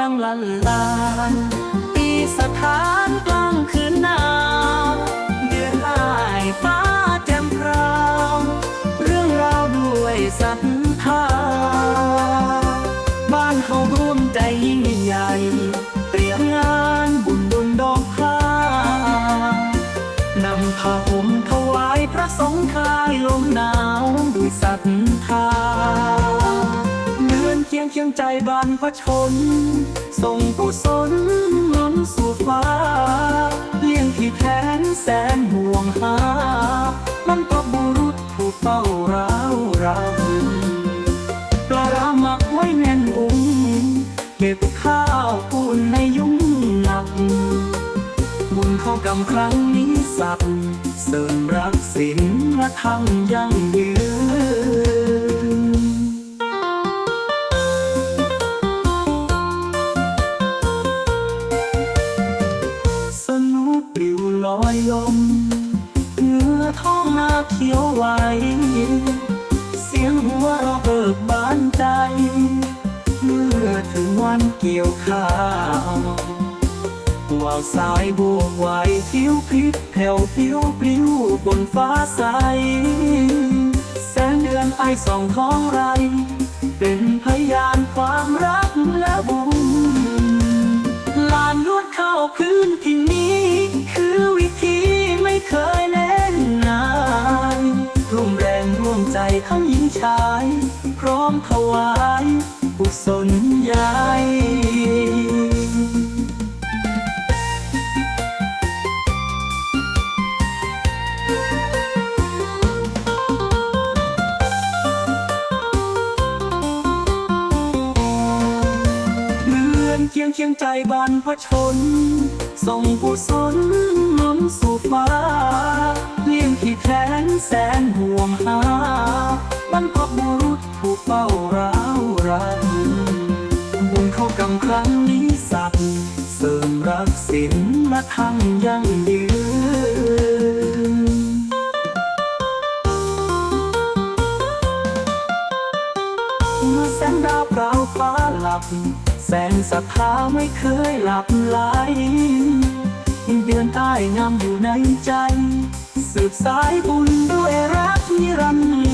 ตาลปีสถานกลางคืนหนาวเดือนลายฟ้าแจ่มพราวเรื่องราวด้วยศรัทธาบ้านเขาร่วมใจยิ่งใหญ่ เตรียมงานบุญบุญดอกผ้านำผ้าห่มถวายพระสงฆ์คลายลมหนาวด้วยศรัทธาเดินเคียงเคียงใจบรรพชน ส่งกุศลล้นสู่ฟ้า เลี้ยงที่แทนแสนห่วงหามันก็บุรุษผู้เฝ้าร้าวราวุนปลารามักไว้แน่นอุ้งเก็บข้าวปูนในยุ่งหนัก บุญเข้ากำครั้งนี้สักเสริมรักสินและทำยั่งยืน ท้องนาเขียวไหว เสียงหัวเราะเบิกบานใจ เมื่อถึงวันเกี่ยวข้าววาวสายบวกไหวผิวพริบแผ่วผิวปลิวบนฟ้าใส แสงเดือนไอส่องท้องไร เป็นพยานความรักและบุญลานลวดเข้าพื้นที่นี้ ชาย พร้อมถวายกุศลใหญ่เรือนเคียงเคียงใจบรรพชน ส่งกุศลล้นสู่ฟ้า เลี้ยงที่แทนแสนห่วงหา บรรพบุรุษผู้เฝ้าร้าวรันบุญเข้ากำครั้งนี้สักดิ์เสริมรักสินและทั้งยั่งยืนเมื่อแสงดาวเปล่าฟ้าหลับ แสงศรัทธาไม่เคยหลับไหลเดือนใต้งามอยู่ในใจ สืบสายบุญด้วยรักนิรันดร์